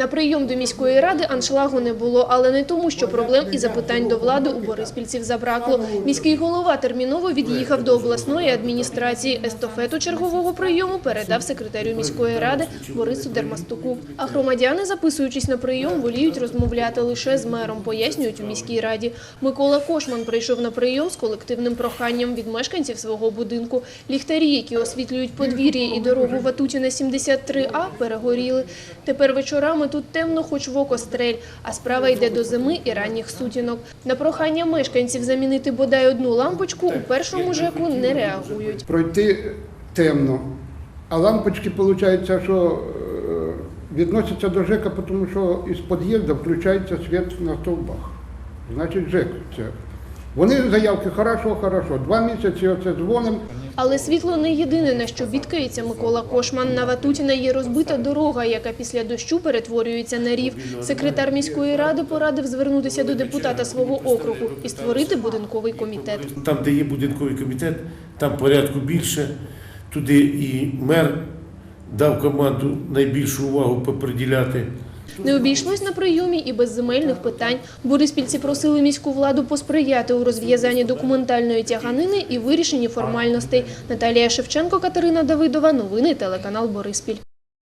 На прийом до міської ради аншлагу не було, але не тому, що проблем і запитань до влади у бориспільців забракло. Міський голова терміново від'їхав до обласної адміністрації. Естафету чергового прийому передав секретарю міської ради Борису Дермастуку. А громадяни, записуючись на прийом, воліють розмовляти лише з мером, пояснюють у міській раді. Микола Кошман прийшов на прийом з колективним проханням від мешканців свого будинку. Ліхтарі, які освітлюють подвір'я і дорогу Ватутіна 73А, перегоріли. Тепер вечорами тут темно, хоч в око стрель, а справа йде до зими і ранніх сутінок. На прохання мешканців замінити бодай одну лампочку у першому ЖЕКу не реагують. пройти темно. А лампочки, виходить, що е, відносяться до ЖЕКа, тому що із під'їзду включається світ на стовбах. Значить, ЖЕК це. Вони заявки хорошо, хорошо. Два місяці оце дзвонимо. Але світло не єдине, на що бідкається Микола Кошман. На Ватутіна є розбита дорога, яка після дощу перетворюється на рів. Секретар міської ради порадив звернутися до депутата свого округу і створити будинковий комітет. Там, де є будинковий комітет, там порядку більше. Туди і мер дав команду найбільшу увагу поприділяти. Не обійшлось на прийомі і без земельних питань. Бориспільці просили міську владу посприяти у розв'язанні документальної тяганини і вирішенні формальностей. Наталія Шевченко, Катерина Давидова. Новини телеканал Бориспіль.